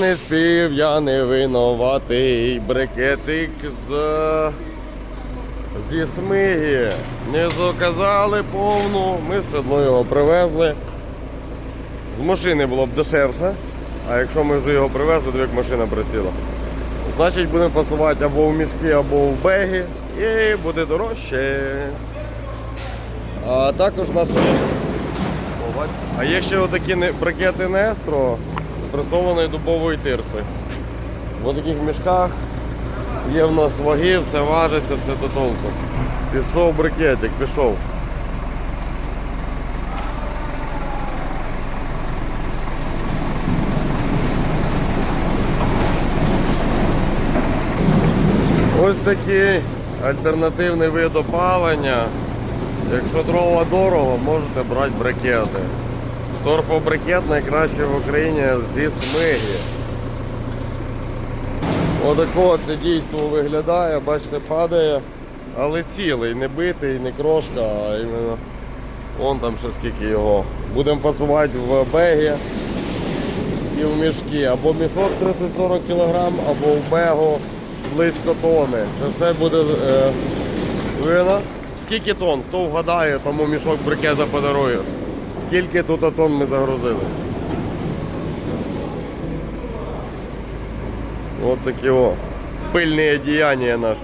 Не спів, я не винуватий, брикетик з зі смиги. Не заказали повну, ми все одно його привезли. З машини було б дешевше, а якщо ми вже його привезли, то як машина присіла. Значить будемо фасувати або в мішки, або в беги і буде дорожче. А також у нас. А є ще отакі брикети Нестро з пресованої дубової тирси. В таких мішках є в нас ваги, все важиться, все до толку. Пішов брикетик, пішов. Ось такий альтернативний вид опалення. Якщо дрова дорого, можете брати брикети. Торфобрикет найкращий в Україні зі смиги. Отако це дійство виглядає, бачите, падає, але цілий, не битий, не крошка, а іменно вон там ще скільки його. Будемо фасувати в бегі і в мішки. Або мішок 30-40 кг, або в бегу близько тони. Це все буде е, видно. Скільки тонн? Хто вгадає, тому мішок брикета подарує. Скільки тут тонн ми загрузили? От такі о. Пильне діяння наше.